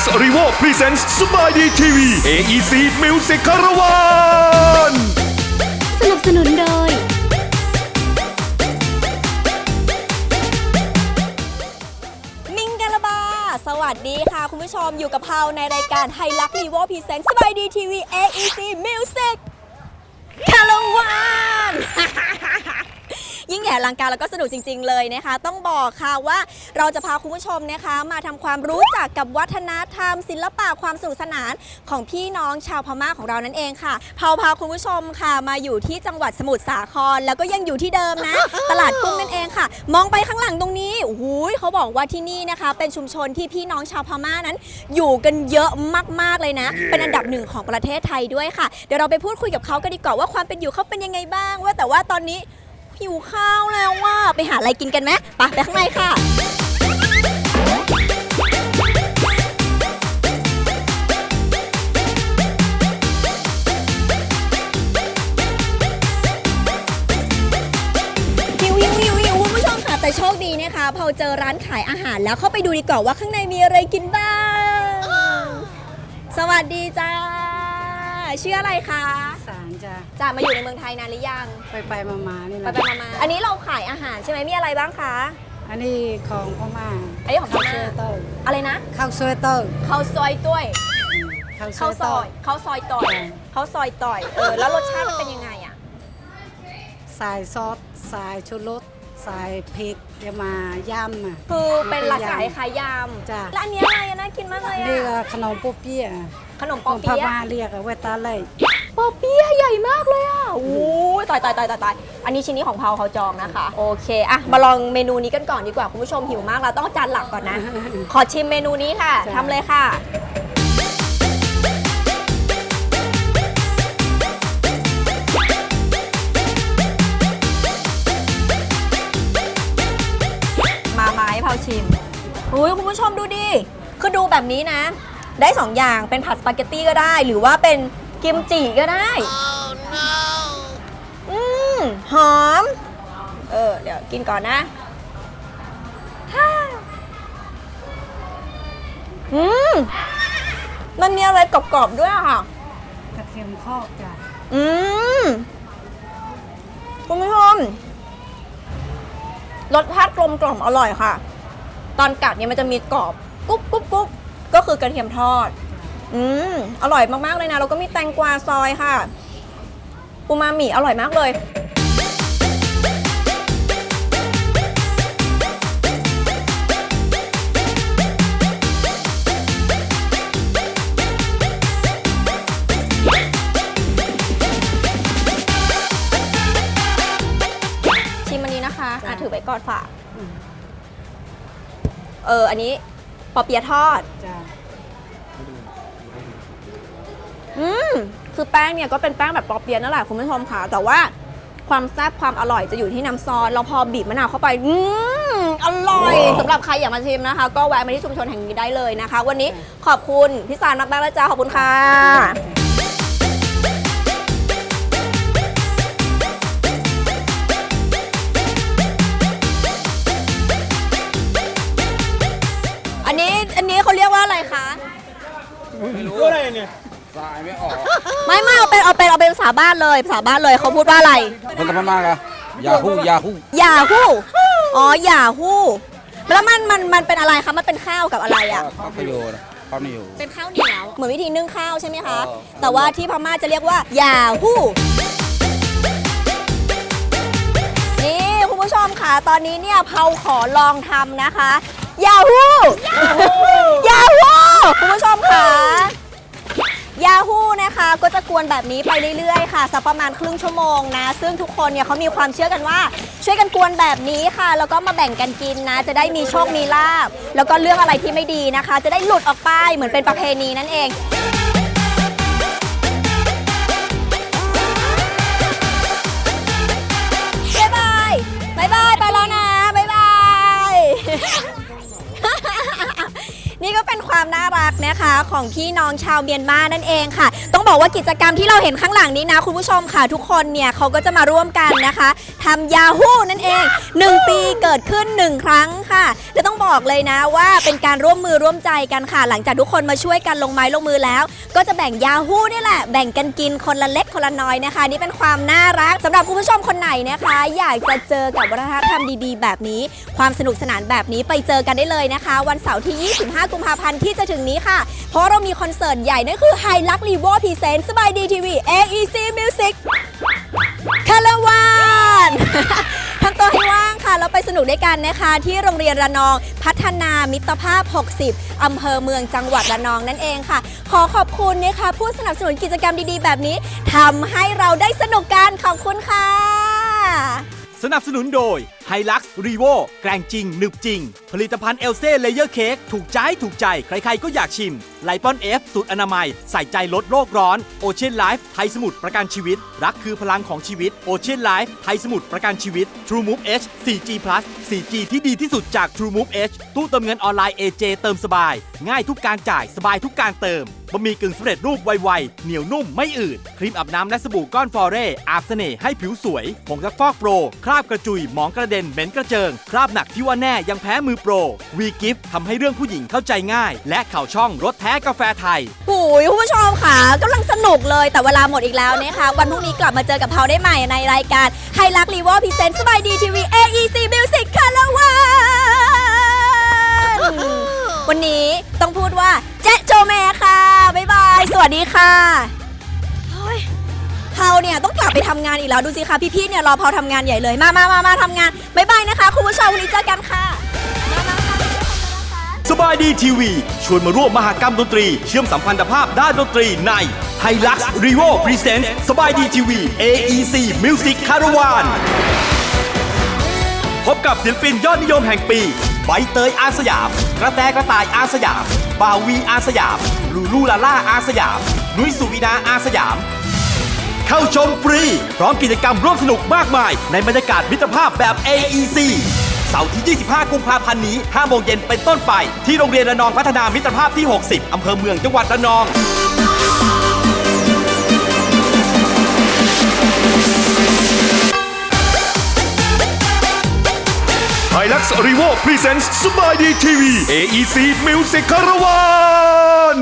Max r e v o Presents สบายดีทีวี AEC Music คารวานสนับสนุนโดย มิงกาลาบา สวัสดีค่ะคุณผู้ชมอยู่กับเพาในรายการไฮลักรีโวพรีเซนต์สบายดีทีวี AEC Music คาราวาน ยิ่งใหญ่อลังการแล้วก็สนุกจริง ๆ เลยนะคะ ต้องบอกค่ะว่าเราจะพาคุณผู้ชมนะคะ มาทำความรู้จักกับวัฒนธรรม ศิลปะความสนุกสนานของพี่น้องชาวพม่าของเรานั่นเองค่ะเผาพาคุณผู้ชมค่ะมาอยู่ที่จังหวัดสมุทรสาคร แล้วก็ยังอยู่ที่เดิมนะ ตลาดกุ้งนั่นเองค่ะ มองไปข้างหลังตรงนี้โอ้โหเขาบอกว่าที่นี่นะคะ เป็นชุมชนที่พี่น้องชาวพม่านั้น อยู่กันเยอะมากๆเลยนะ เป็นอันดับหนึ่งของประเทศไทยด้วยค่ะเดี๋ยวเราไปพูดคุยกับเขากันดีกว่าว่าความเป็นอยู่เขาเป็นยังไงบ้าง ว่าแต่ว่าตอนนี้ หิวข้าวแล้วว่าไปหาอะไรกินกันไหมไปไปข้างในค่ะ หิวหิวหิวหิวคุณผู้ชมค่ะ แต่โชคดีนะคะ พอเจอร้านขายอาหารแล้วเข้าไปดูดีกว่าว่าข้างในมีอะไรกินบ้าง สวัสดีจ้า ชื่ออะไรคะสารจะจะมาอยู่ในเมืองไทยนานหรือยังไปไปมามาๆนี่ไปนะไปมามาอันนี้เราขายอาหารใช่ไหมมีอะไรบ้างคะ อันนี้ของพ่อมาอันนี้ของพ่อม่า ข้าวซอยเตอร์อะไรนะข้าวซอยเตอร์ข้าวซอยต้วยข้าวซข้าอวยซเตออยร์ข้าวซอยต่อยข้าวซอยต่อยเออแล้วรสชาติมันเป็นยังไงอะ สายซอสสายชูรส สายเผ็ดเดี๋ยวมาย่ำอะ คือเป็นลักษณะเป็นยำคล้ายๆยจ้ะำแล้วอันนี้อะไรอะน่ากินมากเลยเรียกอะว่าขนมโป๊เปี๊ยะขนมขปอองพเปี๊ยะม่าเรียกว่าเวตาเล่ปอเปี๊ยะใหญ่มากเลยอะโอ้ยตายตายตายตายตายอันนี้ชิ้นนี้ของเพาเขาจองนะคะ โอเคอะมาลองเมนูนี้กันก่อนดีกว่าคุณผู้ชมหิวมากแล้วต้องจานหลักก่อนนะ ขอชิมเมนูนี้ค่ะจ้ะทำเลยค่ะ แบบนี้นะ ได้สองอย่างเป็นผัดสปาเกตตี้ก็ได้ หรือว่าเป็นกิมจิก็ได้ อืมหอม เออ เดี๋ยวกินก่อนนะฮ่าอืมมันมีอะไรกรอบๆด้วยอะค่ะ กระเทียมคอกจ้ะอืมคุณผู้ชมรสชาติกลมกล่อมอร่อยค่ะ ตอนกัดเนี่ยมันจะมีกรอบกรุบกรุบกรุบ ก็คือกระเทียมทอด อืมอร่อยมากๆเลยนะ แล้วก็มีแตงกวาซอยค่ะอูมามิอร่อยมากเลยชิมอันนี้นะคะ อะ ถือไว้ก่อนฝาก เออ อันนี้ ปอเปียะทอด จ้ะอืม คือแป้งเนี่ยก็เป็นแป้งแบบปอเปียะนั่นแหละคุณผู้ชมค่ะ แต่ว่าความแซ่บความอร่อยจะอยู่ที่น้ำซอสเราพอบีบมะนาวเข้าไป อืม อร่อยสำหรับใครอยากมาชิมนะคะ ก็แวะมาที่ชุมชนแห่งนี้ได้เลยนะคะ วันนี้ขอบคุณพี่สารมากๆนะจ๊ะขอบคุณค่ะอัน กว่าอะไรคะสายไม่ออกไม่ไม่เอาเป็นเอาเป็นเอาเป็นภาษาบ้านเลยภาษาบ้านเลยเขาพูดว่าอะไร คนตะพม่ากะยาฮู้ยาฮู้หย่าฮู้อ๋อหย่าฮู้แล้วมันมันมันเป็นอะไรคะมันเป็นข้าวกับอะไรอะ ข้าวประโยชน์ข้าวนิยมเป็นข้าวเหนียวเหมือนวิธีนึ่งข้าวใช่ไหมคะเออแต่ว่าที่พม่าจะเรียกว่าหย่าฮู้นี่คุณผู้ชมค่ะตอนนี้เนี่ยเผาขอลองทำนะคะห ย่าฮู้หย่าฮู้คุณผู้ชมค่ะยาฮูนะคะก็จะกวนแบบนี้ไปเรื่อยๆค่ะสักประมาณครึ่งชั่วโมงนะ ซึ่งทุกคนเนี่ยเขามีความเชื่อกันว่า ช่วยกันกวนแบบนี้ค่ะ แล้วก็มาแบ่งกันกินนะ จะได้มีโชคมีลาบ แล้วก็เรื่องอะไรที่ไม่ดีนะคะ จะได้หลุดออกไปเหมือนเป็นประเพณีนั่นเอง นี่ก็เป็นคะคะ ของพี่น้องชาวเมียนมานั่นเองค่ะ ต้องบอกว่ากิจกรรมที่เราเห็นข้างหลังนี้นะ คุณผู้ชมค่ะทุกคนเนี่ยเขาก็จะมาร่วมกันนะคะทำยาฮู้นั่นเอง 1 ปีเกิดขึ้น 1 ครั้งค่ะ และต้องบอกเลยนะว่าเป็นการร่วมมือร่วมใจกันค่ะ หลังจากทุกคนมาช่วยกันลงไม้ลงมือแล้ว ก็จะแบ่งยาฮู้นี่แหละ แบ่งกันกินคนละเล็กคนละน้อยนะคะ นี่เป็นความน่ารักสำหรับคุณผู้ชมคนไหนนะคะ อยากจะเจอกับวัฒนธรรมดีๆ แบบนี้ ความสนุกสนานแบบนี้ไปเจอกันได้เลยนะคะ วันเสาร์ที่ 25 กุมภาพันธ์ที่จะถึงนี้ค่ะ เพราะเรามีคอนเสิร์ตใหญ่นั่นคือไฮลักรีโวพีเซนสบายดีทีวี AEC Music คาราวา กันนะคะที่โรงเรียนระนองพัฒนามิตรภาพ 60 อำเภอเมืองจังหวัดระนองนั่นเองค่ะ ขอขอบคุณนะคะผู้สนับสนุนกิจกรรมดีๆ แบบนี้ทำให้เราได้สนุกกันขอบคุณค่ะ สนับสนุนโดย h i l u x r e v o แกร่งจริง หนึบจริง ผลิตภัณฑ์เอลเซ่เลเยอร์เค้กถูกใจถูกใจ ใครๆก็อยากชิมไลปอนเอฟสูตรอนามัย ใส่ใจลดโลกร้อนโอเชียนไลฟ์ไทยสมุทรประกันชีวิต รักคือพลังของชีวิตโอเชียนไลฟ์ไทยสมุทรประกันชีวิต True Move H 4G Plus 4G ที่ดีที่สุดจาก True Move H ตู้เติมเงินออนไลน์ AJ เติมสบาย ง่ายทุกการจ่ายสบายทุกการเติม บะหมี่กึ่งสำเร็จรูปไวๆ เหนียวนุ่มไม่อืด ครีมอาบน้ำและสบู่ก้อนฟอเร่อาบเสน่ห์ให้ผิวสวยผงซักฟอกโปร คราบกระจุย หมองกระเด็น เหม็นกระเจิง คราบหนักที่ว่าแน่ยังแพ้มือโปร วีกิฟทำให้เรื่องผู้หญิงเข้าใจง่าย และข่าวช่องรถแท้กาแฟไทยหูยคุณผู้ชมค่ะกำลังสนุกเลยแต่เวลาหมดอีกแล้วนะคะ วันพรุ่งนี้กลับมาเจอกับเขาได้ใหม่ในรายการไฮลักรีวอร์พิเศษสบายดีทีวี AEC Music คาราวานวันนี้ต้องพูดว่าเจ๊โจแม่ค่ะ บ๊ายบาย สวัสดีค่ะเฮาเนี่ยต้องกลับไปทำงานอีกแล้วดูสิคะพี่ๆเนี่ยรอเผาทำงานใหญ่เลยมามามามาทำงานบ๊ายบายนะคะคุณผู้ชมวันนี้เจอกันค่ะสบายดีทีวี ชวนมาร่วมมหากรรมดนตรี เชื่อมสัมพันธภาพด้านดนตรีใน h i l u x r e v o Presents สบายดีทีวี AEC Music Caravan พบกับศิลปินยอดนิยมแห่งปี ใบเตยอาสยาม กระแตกระต่ายอาสยาม บาวีอาสยาม ลูลูลาล่าอาสยาม นุ้ยสุวินาอาสยาม เข้าชมฟรี พร้อมกิจกรรมร่วมสนุกมากมาย ในบรรยากาศมิตรภาพแบบ AEC เสาร์ที่ 25 กุมภาพันธ์นี้ 5 โมงเย็นเป็นต้นไป ที่โรงเรียนระนองพัฒนามิตรภาพที่ 60 อำเภอเมืองจังหวัดระนอง ไฮลักซ์รีโวพรีเซนต์สบายดีทีวี AEC Music คาราวาน